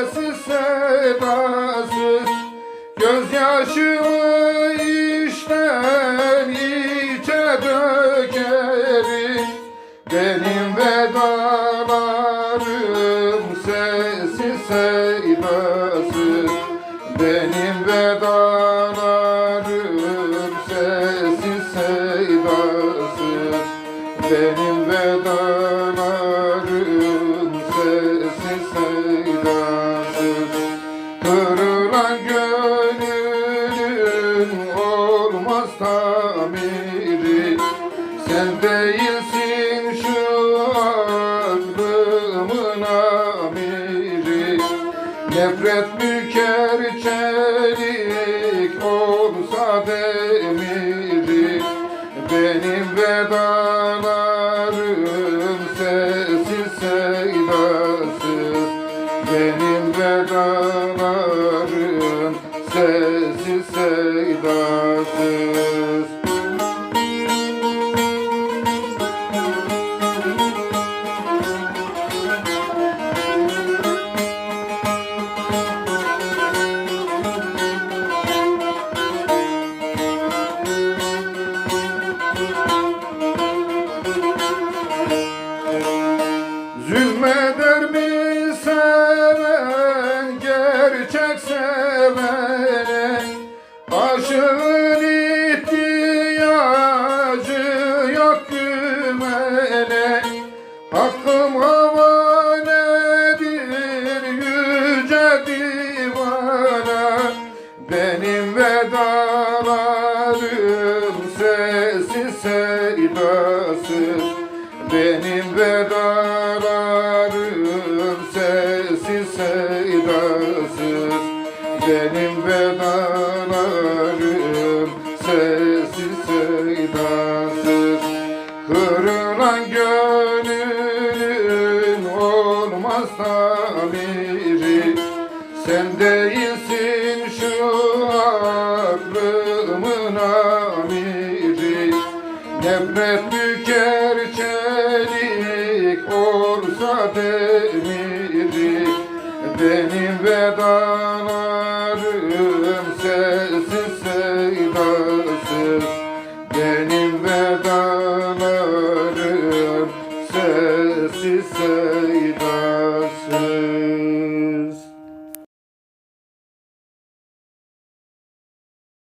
Sedasız sedasız Gözyaşımı içten içe dökerim. Benim vedalarım sessiz sedasız Benim vedalarım sessiz sedasız Benim vedalarım sessiz sedasız olmaz tamiri Sen değilsin şu aklımın amiri. Nefret büker Zulmeder mi seven gerçek sevene gümene Hakkım havanedir yüce divana Benim vedalarım sessiz seydasız benim vedalarım sessiz seydasız Benim vedalarım sessiz seydasız tamiri Sen değilsin şu aklımın amiri. Nefret büker çelik olsa demiri. Benim vedalarım sessiz seydasız. Benim vedalarım